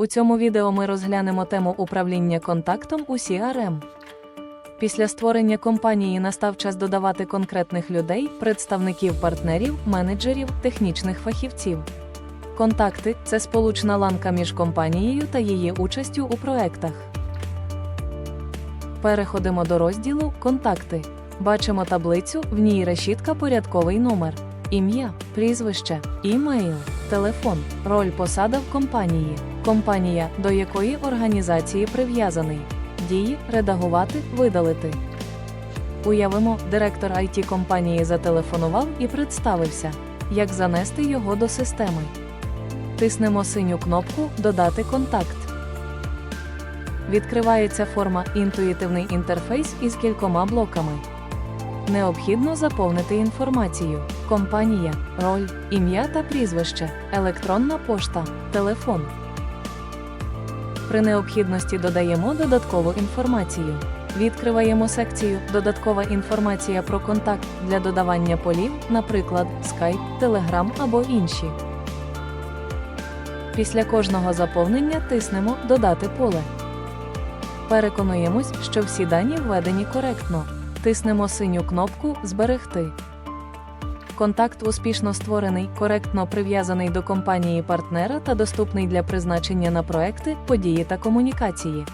У цьому відео ми розглянемо тему управління контактом у CRM. Після створення компанії настав час додавати конкретних людей, представників партнерів, менеджерів, технічних фахівців. Контакти це сполучна ланка між компанією та її участю у проектах. Переходимо до розділу Контакти. Бачимо таблицю, в ній решітка порядковий номер, ім'я, прізвище, імейл, телефон, роль посада в компанії, компанія, до якої організації прив'язаний, дії, редагувати, видалити. Уявимо, директор IT компанії зателефонував і представився, як занести його до системи. Тиснемо синю кнопку Додати контакт. Відкривається форма Інтуїтивний інтерфейс із кількома блоками. Необхідно заповнити інформацію: компанія, роль, ім'я та прізвище, електронна пошта, телефон. При необхідності додаємо додаткову інформацію. Відкриваємо секцію Додаткова інформація про контакт для додавання полів, наприклад, Skype, Telegram або інші. Після кожного заповнення тиснемо Додати поле. Переконуємось, що всі дані введені коректно. Тиснемо синю кнопку Зберегти. Контакт успішно створений, коректно прив'язаний до компанії партнера та доступний для призначення на проекти, події та комунікації.